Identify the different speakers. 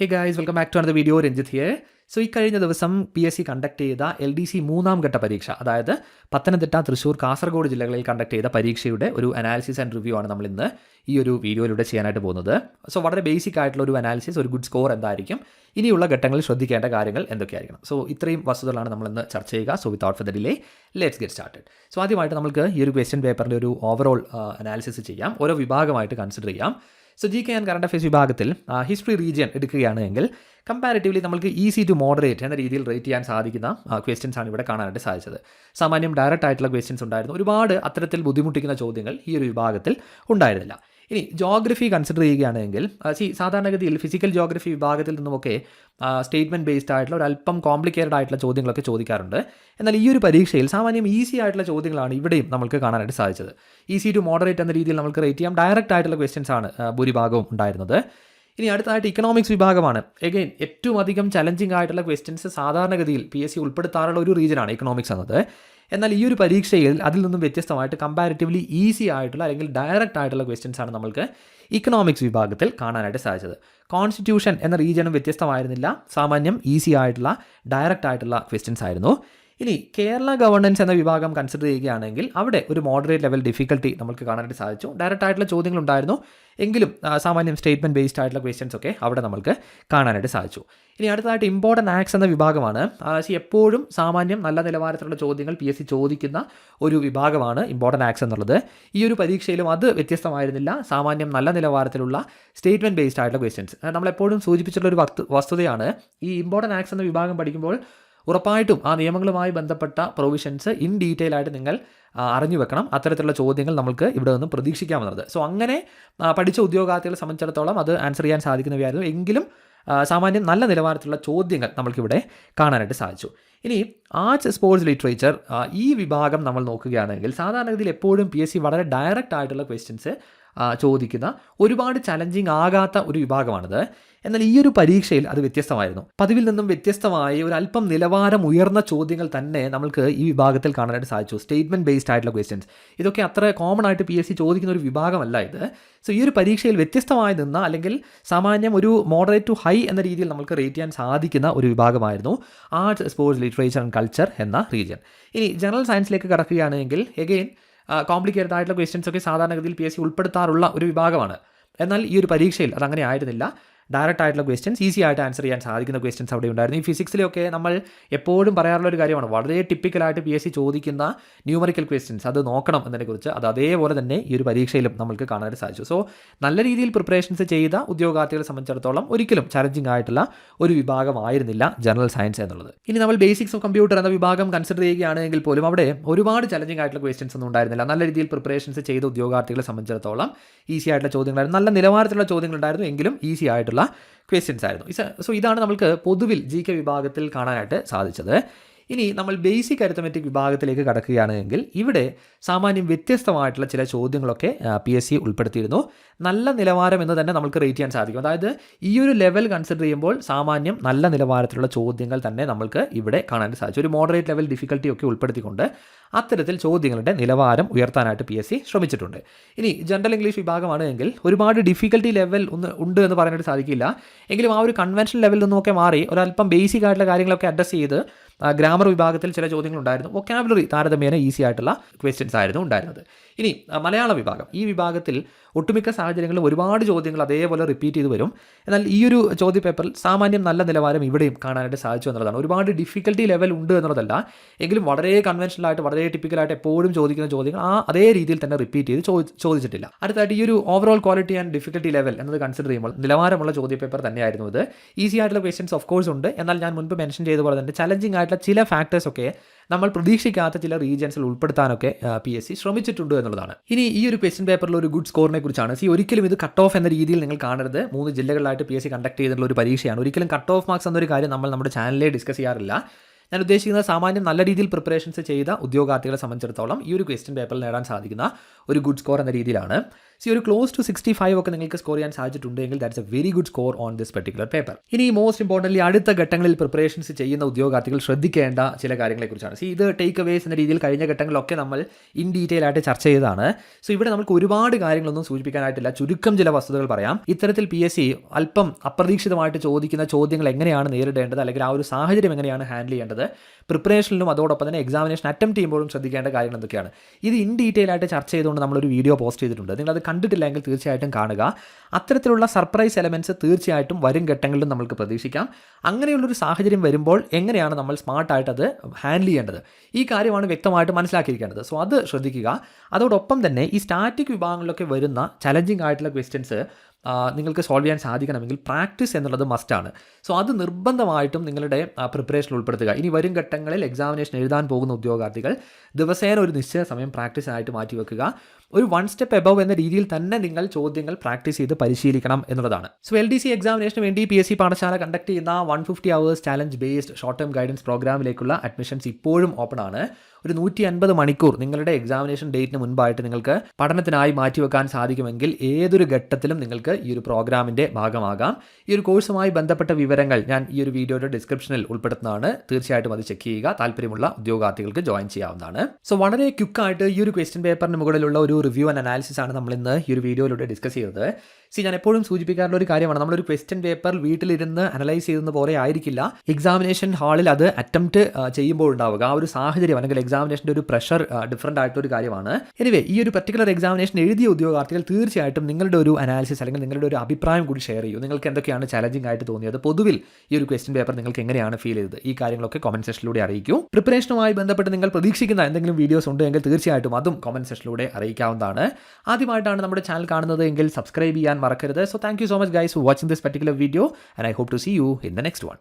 Speaker 1: Hey guys welcome back to അടുത്ത video Ranjith here so ഈ കഴിഞ്ഞ ദിവസം പി എസ് സി കണ്ടക്ട് ചെയ്ത എൽ ഡി സി മൂന്നാം ഘട്ട പരീക്ഷ അതായത് പത്തനംതിട്ട തൃശ്ശൂർ കാസർഗോഡ് ജില്ലകളിൽ കണ്ടക്ട് ചെയ്ത പരീക്ഷയുടെ ഒരു അനാലിസിസ് ആൻഡ് റിവ്യൂ ആണ് നമ്മൾ ഇന്ന് ഈ ഒരു വീഡിയോയിലൂടെ ചെയ്യാനായിട്ട് പോകുന്നത്. സോ വളരെ ബേസിക് ആയിട്ടുള്ള ഒരു അനാലിസിസ് ഒരു ഗുഡ് സ്കോർ എന്തായിരിക്കും ഇനിയുള്ള ഘട്ടങ്ങളിൽ ശ്രദ്ധിക്കേണ്ട കാര്യങ്ങൾ എന്തൊക്കെയായിരിക്കണം. സോ ഇത്രയും വസ്തുതകളാണ് നമ്മൾ ഇന്ന് ചർച്ച ചെയ്യുക. So without further delay let's get started so ആദ്യമായിട്ട് നമുക്ക് ഈ ഒരു ക്വസ്റ്റ്യൻ പേപ്പറിന്റെ ഒരു ഓവറോൾ അനാലിസിസ് ചെയ്യാം. ഓരോ വിഭാഗമായിട്ട് കൺസിഡർ ചെയ്യാം. So G K and current affairs വിഭാഗത്തിൽ ഹിസ്റ്ററി റീജിയൻ എടുക്കുകയാണ് എങ്കിൽ കമ്പാരിറ്റീവ്ലി നമുക്ക് ഈസി ടു മോഡറേറ്റ് എന്ന രീതിയിൽ റേറ്റ് ചെയ്യാൻ സാധിക്കുന്ന ക്വസ്റ്റ്യൻസ് ആണ് ഇവിടെ കാണാനായിട്ട് സാധിച്ചത്. സാമാന്യം ഡയറക്റ്റ് ആയിട്ടുള്ള ക്വസ്റ്റ്യൻസ് ഉണ്ടായിരുന്നു. ഒരുപാട് അത്തരത്തിൽ ബുദ്ധിമുട്ടിക്കുന്ന ചോദ്യങ്ങൾ ഈ ഒരു വിഭാഗത്തിൽ ഉണ്ടായിരുന്നില്ല. ഇനി ജോഗ്രഫി കൺസിഡർ ചെയ്യുകയാണെങ്കിൽ സി സാധാരണഗതിയിൽ ഫിസിക്കൽ ജോഗ്രഫി വിഭാഗത്തിൽ നിന്നുമൊക്കെ സ്റ്റേറ്റ്മെന്റ് ബേസ്ഡ് ആയിട്ടുള്ള ഒരു അല്പം കോംപ്ലിക്കേറ്റഡ് ആയിട്ടുള്ള ചോദ്യങ്ങളൊക്കെ ചോദിക്കാറുണ്ട്. എന്നാൽ ഈ ഒരു പരീക്ഷയിൽ സാമാന്യം ഈസി ആയിട്ടുള്ള ചോദ്യങ്ങളാണ് ഇവിടെയും നമുക്ക് കാണാനായിട്ട് സാധിച്ചത്. ഈസി ടു മോഡറേറ്റ് എന്ന രീതിയിൽ നമുക്ക് റേറ്റ് ചെയ്യാം. ഡയറക്റ്റ് ആയിട്ടുള്ള ക്വസ്റ്റ്യൻസ് ആണ് ഭൂരിഭാഗവും ഉണ്ടായിരുന്നത്. ഇനി അടുത്തതായിട്ട് ഇക്കണോമിക്സ് വിഭാഗമാണ്. എഗെയിൻ ഏറ്റവും അധികം ചലഞ്ചിങ് ആയിട്ടുള്ള ക്വസ്റ്റ്യൻസ് സാധാരണഗതിയിൽ പി എസ് സി ഉൾപ്പെടുത്താറുള്ള ഒരു റീജനാണ് ഇക്കണോമിക്സ് എന്നത്. എന്നാൽ ഈ ഒരു പരീക്ഷയിൽ അതിൽ നിന്നും വ്യത്യസ്തമായിട്ട് കമ്പാരിറ്റീവ്ലി ഈസി ആയിട്ടുള്ള അല്ലെങ്കിൽ ഡയറക്റ്റ് ആയിട്ടുള്ള ക്വസ്റ്റ്യൻസ് ആണ് നമ്മൾക്ക് ഇക്കണോമിക്സ് വിഭാഗത്തിൽ കാണാനായിട്ട് സാധിച്ചത്. കോൺസ്റ്റിറ്റ്യൂഷൻ എന്ന റീജിയനും വ്യത്യസ്തമായിരുന്നില്ല. സാമാന്യം ഈസി ആയിട്ടുള്ള ഡയറക്റ്റ് ആയിട്ടുള്ള ക്വസ്റ്റ്യൻസ് ആയിരുന്നു. ഇനി കേരള ഗവർണൻസ് എന്ന വിഭാഗം കൺസിഡർ ചെയ്യുകയാണെങ്കിൽ അവിടെ ഒരു മോഡറേറ്റ് ലെവൽ ഡിഫിക്കൽട്ടി നമുക്ക് കാണാനായിട്ട് സാധിച്ചു. ഡയറക്റ്റ് ആയിട്ടുള്ള ചോദ്യങ്ങൾ ഉണ്ടായിരുന്നു എങ്കിലും സാമാന്യം സ്റ്റേറ്റ്മെന്റ് ബേസ്ഡ് ആയിട്ടുള്ള ക്വസ്റ്റ്യൻസ് ഒക്കെ അവിടെ നമുക്ക് കാണാനായിട്ട് സാധിച്ചു. ഇനി അടുത്തതായിട്ട് ഇമ്പോർട്ടന്റ് ആക്സ് എന്ന വിഭാഗമാണ്. ആ, എപ്പോഴും സാമാന്യം നല്ല നിലവാരത്തിലുള്ള ചോദ്യങ്ങൾ പി എസ് സി ചോദിക്കുന്ന ഒരു വിഭാഗമാണ് ഇമ്പോർട്ടന്റ് ആക്സ് എന്നുള്ളത്. ഈ ഒരു പരീക്ഷയിലും അത് വ്യത്യസ്തമായിരുന്നില്ല. സാമാന്യം നല്ല നിലവാരത്തിലുള്ള സ്റ്റേറ്റ്മെന്റ് ബേസ്ഡ് ആയിട്ടുള്ള ക്വസ്റ്റ്യൻസ് നമ്മളെപ്പോഴും സൂചിപ്പിച്ചിട്ടുള്ള ഒരു വസ്തു വസ്തുതയാണ് ഈ ഇമ്പോർട്ടന്റ് ആക്സ് എന്ന വിഭാഗം പഠിക്കുമ്പോൾ ഉറപ്പായിട്ടും ആ നിയമങ്ങളുമായി ബന്ധപ്പെട്ട പ്രൊവിഷൻസ് ഇൻ ഡീറ്റെയിൽ ആയിട്ട് നിങ്ങൾ അറിഞ്ഞു വെക്കണം. അത്തരത്തിലുള്ള ചോദ്യങ്ങൾ നമുക്ക് ഇവിടെ നിന്ന് പ്രതീക്ഷിക്കാവുന്നത് സോ അങ്ങനെ പഠിച്ച ഉദ്യോഗാർത്ഥികളെ സംബന്ധിച്ചിടത്തോളം അത് ആൻസർ ചെയ്യാൻ സാധിക്കുന്നവയായിരുന്നു. എങ്കിലും സാമാന്യം നല്ല നിലവാരത്തിലുള്ള ചോദ്യങ്ങൾ നമ്മൾക്കിവിടെ കാണാനായിട്ട് സാധിച്ചു. ഇനി ആർട്സ് സ്പോർട്സ് ലിറ്ററേച്ചർ ഈ വിഭാഗം നമ്മൾ നോക്കുകയാണെങ്കിൽ സാധാരണഗതിയിൽ എപ്പോഴും പി എസ് സി വളരെ ഡയറക്റ്റ് ആയിട്ടുള്ള ക്വസ്റ്റ്യൻസ് ചോദിക്കുന്ന ഒരുപാട് ചലഞ്ചിങ് ആകാത്ത ഒരു വിഭാഗമാണിത്. എന്നാൽ ഈ ഒരു പരീക്ഷയിൽ അത് വ്യത്യസ്തമായിരുന്നു. പതിവിൽ നിന്നും വ്യത്യസ്തമായി ഒരു അല്പം നിലവാരം ഉയർന്ന ചോദ്യങ്ങൾ തന്നെ നമുക്ക് ഈ വിഭാഗത്തിൽ കാണാനായിട്ട് സാധിച്ചു. സ്റ്റേറ്റ്മെന്റ് ബേസ്ഡ് ആയിട്ടുള്ള ക്വസ്റ്റ്യൻസ് ഇതൊക്കെ അത്ര കോമൺ ആയിട്ട് പി എസ് സി ചോദിക്കുന്ന ഒരു വിഭാഗമല്ല ഇത്. സോ ഈ ഒരു പരീക്ഷയിൽ വ്യത്യസ്തമായി നിന്ന അല്ലെങ്കിൽ സാമാന്യം ഒരു മോഡറേറ്റ് ടു ഹൈ എന്ന രീതിയിൽ നമുക്ക് റേറ്റ് ചെയ്യാൻ സാധിക്കുന്ന ഒരു വിഭാഗമായിരുന്നു arts sports literature and culture എന്ന റീജിയൻ ഇനി ജനറൽ സയൻസിലേക്ക് കടക്കുകയാണെങ്കിൽ എഗെയിൻ കോംപ്ലിക്കേറ്റഡ് ആയിട്ടുള്ള ക്വസ്റ്റ്യൻസ് ഒക്കെ സാധാരണഗതിയിൽ പി എസ് സി ഉൾപ്പെടുത്താറുള്ള ഒരു വിഭാഗമാണ്. എന്നാൽ ഈ ഒരു പരീക്ഷയിൽ അതങ്ങനെ ആയിരുന്നില്ല. ഡയറക്റ്റ് ആയിട്ടുള്ള ക്വസ്റ്റ്യൻസ് ഈസി ആയിട്ട് ആൻസർ ചെയ്യാൻ സാധിക്കുന്ന ക്വസ്റ്റ്യൻസ് അവിടെ ഉണ്ടായിരുന്നു. ഈ ഫിസിക്സിലൊക്കെ നമ്മൾ എപ്പോഴും പറയാറുള്ള ഒരു കാര്യമാണ്. വളരെ ടിപ്പിക്കലായിട്ട് പി എസ് സി ചോദിക്കുന്ന ന്യൂമറിക്കൽ ക്വസ്റ്റ്യൻസ് അത് നോക്കണം എന്നതിനെക്കുറിച്ച്. അത് അതേപോലെ തന്നെ ഈ ഒരു പരീക്ഷയിലും നമുക്ക് കാണാനായിട്ട് സാധിച്ചു. സോ നല്ല രീതിയിൽ പ്രിപ്പറേഷൻസ് ചെയ്ത ഉദ്യോഗാർത്ഥികളെ സംബന്ധിച്ചിടത്തോളം ഒരിക്കലും ചലഞ്ചിങ് ആയിട്ടുള്ള ഒരു വിഭാഗമായിരുന്നില്ല ജനറൽ സയൻസ് എന്നുള്ളത്. ഇനി നമ്മൾ ബേസിക്സ് ഓഫ് കമ്പ്യൂട്ടർ എന്ന വിഭാഗം കൺസിഡർ ചെയ്യുകയാണെങ്കിൽ പോലും അവിടെ ഒരുപാട് ചലഞ്ചിങ് ആയിട്ടുള്ള ക്വസ്റ്റ്യൻസ് ഒന്നും ഉണ്ടായിരുന്നില്ല. നല്ല രീതിയിൽ പ്രിപ്പറേഷൻസ് ചെയ്ത ഉദ്യോഗാർത്ഥികളെ സംബന്ധിച്ചിടത്തോളം ഈസി ആയിട്ടുള്ള ചോദ്യങ്ങളായിരുന്നു. നല്ല നിലവാരത്തിലുള്ള ചോദ്യങ്ങൾ ഉണ്ടായിരുന്നു എങ്കിലും ഈസി ആയിട്ടുള്ള ക്വസ്റ്റ്യൻസ് ആയിരുന്നു. സോ ഇതാണ് നമുക്ക് പൊതുവിൽ ജി കെ വിഭാഗത്തിൽ കാണാനായിട്ട് സാധിച്ചത്. ഇനി നമ്മൾ ബേസിക് അരിത്തമെറ്റിക് വിഭാഗത്തിലേക്ക് കടക്കുകയാണെങ്കിൽ ഇവിടെ സാമാന്യം വ്യത്യസ്തമായിട്ടുള്ള ചില ചോദ്യങ്ങളൊക്കെ പി എസ് സി ഉൾപ്പെടുത്തിയിരുന്നു. നല്ല നിലവാരം എന്ന് തന്നെ നമുക്ക് റേറ്റ് ചെയ്യാൻ സാധിക്കും. അതായത് ഈ ഒരു ലെവൽ കൺസിഡർ ചെയ്യുമ്പോൾ സാമാന്യം നല്ല നിലവാരത്തിലുള്ള ചോദ്യങ്ങൾ തന്നെ നമുക്ക് ഇവിടെ കാണാൻ സാധിച്ചു. ഒരു മോഡറേറ്റ് ലെവൽ ഡിഫിക്കൽട്ടി ഒക്കെ ഉൾപ്പെടുത്തിക്കൊണ്ട് അത്തരത്തിൽ ചോദ്യങ്ങളുടെ നിലവാരം ഉയർത്താനായിട്ട് പി എസ് സി ശ്രമിച്ചിട്ടുണ്ട്. ഇനി ജനറൽ ഇംഗ്ലീഷ് വിഭാഗമാണ് എങ്കിൽ ഒരുപാട് ഡിഫിക്കൽട്ടി ലെവൽ ഒന്ന് ഉണ്ട് എന്ന് പറയാനായിട്ട് സാധിക്കില്ല. എങ്കിലും ആ ഒരു കൺവെൻഷൻ ലെവലിൽ നിന്നൊക്കെ മാറി ഒരല്പം ബേസിക് ആയിട്ടുള്ള കാര്യങ്ങളൊക്കെ അഡ്രസ്സ് ചെയ്ത് ഗ്രാമർ വിഭാഗത്തിൽ ചില ചോദ്യങ്ങൾ ഉണ്ടായിരുന്നു വൊക്കാബുലറി താരതമ്യേന ഈസി ആയിട്ടുള്ള ക്വസ്റ്റ്യൻസ് ആയിരുന്നു ഉണ്ടായിരുന്നത്. ഇനി മലയാള വിഭാഗം. ഈ വിഭാഗത്തിൽ ഒട്ടുമിക്ക സാഹചര്യങ്ങളിലും ഒരുപാട് ചോദ്യങ്ങൾ അതേപോലെ റിപ്പീറ്റ് ചെയ്ത് വരും. എന്നാൽ ഈ ഒരു ചോദ്യ പേപ്പറിൽ സാമാന്യം നല്ല നിലവാരം ഇവിടെയും കാണാനായിട്ട് സാധിച്ചു എന്നുള്ളതാണ്. ഒരുപാട് ഡിഫിക്കൽട്ടി ലെവൽ ഉണ്ട് എന്നുള്ളതല്ല. എങ്കിലും വളരെ കൺവെൻഷണൽ ആയിട്ട് വളരെ ടിപ്പിക്കലായിട്ട് എപ്പോഴും ചോദിക്കുന്ന ചോദ്യങ്ങൾ ആ അതേ രീതിയിൽ തന്നെ റിപ്പീറ്റ് ചെയ്ത് ചോദിച്ചിട്ടില്ല. അടുത്തായിട്ട് ഈ ഒരു overall quality and difficulty level എന്നത് കൺസിഡർ ചെയ്യുമ്പോൾ നിലവാരമുള്ള ചോദ്യ പേപ്പർ തന്നെയായിരുന്നു ഇത്. ഈസി ആയിട്ടുള്ള ക്വസ്റ്റ്യൻസ് ഓഫ് കോഴ്സ് ഉണ്ട്. എന്നാൽ ഞാൻ മുൻപ് മെൻഷൻ ചെയ്ത പോലെ തന്നെ ചലഞ്ചിങ് ആയിട്ടുള്ള ചില ഫാക്ടേഴ്സ് ഒക്കെ നമ്മൾ പ്രതീക്ഷിക്കാത്ത ചില റീജിയൻസിൽ ഉൾപ്പെടുത്താനൊക്കെ പി എസ് സി ശ്രമിച്ചിട്ടുണ്ട് എന്നുള്ളതാണ്. ഇനി ഈ ഒരു ക്വസ്റ്റ്യൻ പേപ്പറിൽ ഒരു ഗുഡ് സ്കോറിനെ കുറിച്ചാണ് സി ഒരിക്കലും ഇത് കട്ട് ഓഫ് എന്ന രീതിയിൽ നിങ്ങൾ കാണരുത്. മൂന്ന് ജില്ലകളിലായിട്ട് പി എസ് സി കണ്ടക്ട് ചെയ്തിട്ടുള്ള ഒരു പരീക്ഷയാണ്. ഒരിക്കലും കട്ട് ഓഫ് മാർക്സ് എന്നൊരു കാര്യം നമ്മൾ നമ്മുടെ ചാനലിൽ ഡിസ്കസ് ചെയ്യാറില്ല. ഞാൻ ഉദ്ദേശിക്കുന്നത് സാമാന്യം നല്ല രീതിയിൽ പ്രിപ്പറേഷൻസ് ചെയ്ത ഉദ്യോഗാർത്ഥികളെ സംബന്ധിച്ചിടത്തോളം ഈ ഒരു ക്വസ്റ്റ്യൻ പേപ്പറിൽ നേടാൻ സാധിക്കുന്ന ഒരു ഗുഡ് സ്കോർ എന്ന രീതിയിലാണ്. സി ഒരു ക്ലോസ് ടു സിക്സ്റ്റി ഫൈവ് ഒക്കെ നിങ്ങൾക്ക് സ്കോർ ചെയ്യാൻ സാധിച്ചിട്ടുണ്ടെങ്കിൽ that's a very good score on this particular paper ഇനി മോസ്റ്റ് ഇമ്പോർട്ടന്റ് അടുത്ത ഘട്ടങ്ങളിൽ പ്രിപ്പറേഷൻസ് ചെയ്യുന്ന ഉദ്യോഗാർത്ഥികൾ ശ്രദ്ധിക്കേണ്ട ചില കാര്യങ്ങളെക്കുറിച്ചാണ്. സി ഇത് ടേക്ക് അവേസ് എന്ന രീതിയിൽ കഴിഞ്ഞ ഘട്ടങ്ങളിലൊക്കെ നമ്മൾ ഇൻ ഡീറ്റെയിൽ ആയിട്ട് ചർച്ച ചെയ്തതാണ്. സോ ഇവിടെ നമുക്ക് ഒരുപാട് കാര്യങ്ങളൊന്നും സൂചിപ്പിക്കാനായിട്ടില്ല. ചുരുക്കം ചില വസ്തുതകൾ പറയാം. ഇത്തരത്തിൽ പി എസ് സി അല്പം അപ്രതീക്ഷിതമായിട്ട് ചോദിക്കുന്ന ചോദ്യങ്ങൾ എങ്ങനെയാണ് നേരിടേണ്ടത്? അല്ലെങ്കിൽ ആ ഒരു സാഹചര്യം എങ്ങനെയാണ് ഹാൻഡിൽ ചെയ്യേണ്ടത്? പ്രിപ്പറേഷനിലും അതോടൊപ്പം തന്നെ എക്സാമിനേഷൻ അറ്റംപ്റ്റ് ചെയ്യുമ്പോഴും ശ്രദ്ധിക്കേണ്ട കാര്യങ്ങൾ എന്തൊക്കെയാണ്? ഇത് ഇൻ ഡീറ്റെയിൽ ആയിട്ട് ചർച്ച ചെയ്തുകൊണ്ട് നമ്മളൊരു വീഡിയോ പോസ്റ്റ് ചെയ്തിട്ടുണ്ട്. നിങ്ങൾ അത് കണ്ടിട്ടില്ലെങ്കിൽ തീർച്ചയായിട്ടും കാണുക. അത്തരത്തിലുള്ള സർപ്രൈസ് എലമെന്റ്സ് തീർച്ചയായിട്ടും വരും ഘട്ടങ്ങളിലും നമുക്ക് പ്രതീക്ഷിക്കാം. അങ്ങനെയുള്ളൊരു സാഹചര്യം വരുമ്പോൾ എങ്ങനെയാണ് നമ്മൾ സ്മാർട്ടായിട്ട് അത് ഹാൻഡിൽ ചെയ്യേണ്ടത്? ഈ കാര്യമാണ് വ്യക്തമായിട്ട് മനസ്സിലാക്കിയിരിക്കേണ്ടത്. സോ അത് ശ്രദ്ധിക്കുക. അതോടൊപ്പം തന്നെ ഈ സ്റ്റാറ്റിക് വിഭാഗങ്ങളിലൊക്കെ വരുന്ന ചലഞ്ചിങ് ആയിട്ടുള്ള ക്വസ്റ്റ്യൻസ് നിങ്ങൾക്ക് സോൾവ് ചെയ്യാൻ സാധിക്കണമെങ്കിൽ പ്രാക്ടീസ് എന്നുള്ളത് മസ്റ്റാണ് സോ അത് നിർബന്ധമായിട്ടും നിങ്ങളുടെ പ്രിപ്പറേഷൻ ഉൾപ്പെടുത്തുക. ഇനി വരും ഘട്ടങ്ങളിൽ എക്സാമിനേഷൻ എഴുതാൻ പോകുന്ന ഉദ്യോഗാർത്ഥികൾ ദിവസേന ഒരു നിശ്ചിത സമയം പ്രാക്ടീസിനായിട്ട് മാറ്റിവെക്കുക. ഒരു വൺ സ്റ്റെപ്പ് എബവ് എന്ന രീതിയിൽ തന്നെ നിങ്ങൾ ചോദ്യങ്ങൾ പ്രാക്ടീസ് ചെയ്ത് പരിശീലിക്കണം എന്നുള്ളതാണ്. സോ എൽ ഡി സി എക്സാമിനേഷന് വേണ്ടി P S C Pathashala conduct ചെയ്യുന്ന one fifty hours challenge based short term guidance പ്രോഗ്രാമിലേക്കുള്ള admissions ഇപ്പോഴും ഓപ്പൺ ആണ്. ഒരു നൂറ്റി അൻപത് മണിക്കൂർ നിങ്ങളുടെ എക്സാമിനേഷൻ ഡേറ്റിന് മുൻപായിട്ട് നിങ്ങൾക്ക് പഠനത്തിനായി മാറ്റിവെക്കാൻ സാധിക്കുമെങ്കിൽ ഏതൊരു ഘട്ടത്തിലും നിങ്ങൾക്ക് ഈ ഒരു പ്രോഗ്രാമിന്റെ ഭാഗമാകാം. ഈ ഒരു കോഴ്സുമായി ബന്ധപ്പെട്ട വിവരങ്ങൾ ഞാൻ ഈ ഒരു വീഡിയോയുടെ ഡിസ്ക്രിപ്ഷനിൽ ഉൾപ്പെടുത്തുന്നതാണ്. തീർച്ചയായിട്ടും അത് ചെക്ക് ചെയ്യുക. താല്പര്യമുള്ള ഉദ്യോഗാർത്ഥികൾക്ക് ജോയിൻ ചെയ്യാവുന്നതാണ്. സോ വളരെ ക്യുക്കായിട്ട് ഈ ഒരു ക്വസ്റ്റ്യൻ പേപ്പറിന് മുകളിലുള്ള ഒരു റിവ്യൂ ആൻഡ് അനാലിസിസ് ആണ് നമ്മൾ ഇന്ന് ഈ ഒരു വീഡിയോയിലൂടെ ഡിസ്കസ് ചെയ്തത് സി ഞാൻ എപ്പോഴും സൂചിപ്പിക്കാറുള്ള ഒരു കാര്യമാണ്. നമ്മളൊരു ക്വസ്റ്റ്യൻ പേപ്പർ വീട്ടിലിരുന്ന് അനലൈസ് ചെയ്യുന്ന പോലെ ആയിരിക്കില്ല. എക്സാമിനേഷൻ ഹാളിൽ അത് അറ്റംപ്റ്റ് ചെയ്യുമ്പോൾ ഉണ്ടാവുക. ആ ഒരു സാഹചര്യം അല്ലെങ്കിൽ എക്സാമിനേഷന്റെ ഒരു പ്രഷർ ഡിഫറന്റ് ആയിട്ടൊരു കാര്യമാണ്. എനിവേ ഈ ഒരു പർട്ടിക്കുലർ എക്സാമിനേഷൻ എഴുതിയ ഉദ്യോഗാർത്ഥികൾ തീർച്ചയായിട്ടും നിങ്ങളുടെ ഒരു അനാലിസിസ് അല്ലെങ്കിൽ നിങ്ങളുടെ ഒരു അഭിപ്രായം കൂടി ഷെയർ ചെയ്യൂ. നിങ്ങൾക്ക് എന്തൊക്കെയാണ് ചലഞ്ചിങ് ആയിട്ട് തോന്നിയത്? പൊതുവിൽ ഈ ഒരു ക്വസ്റ്റ്യൻ പേപ്പർ നിങ്ങൾക്ക് എങ്ങനെയാണ് ഫീൽ ചെയ്തത്? ഈ കാര്യങ്ങളൊക്കെ കമന്റ് സെക്ഷനിലൂടെ അറിയിക്കൂ. പ്രിപ്പറേഷനുമായി ബന്ധപ്പെട്ട് നിങ്ങൾ പ്രതീക്ഷിക്കുന്ന എന്തെങ്കിലും വീഡിയോസ് ഉണ്ടെങ്കിൽ തീർച്ചയായിട്ടും അതും കമന്റ് സെഷനിലൂടെ അറിയിക്കാവുന്നതാണ് ആദ്യമായിട്ടാണ് നമ്മുടെ ചാനൽ കാണുന്നത് എങ്കിൽ സബ്സ്ക്രൈബ് ചെയ്യാൻ മറക്കരുത്. So thank you so much guys for watching this particular video and I hope to see you in the next one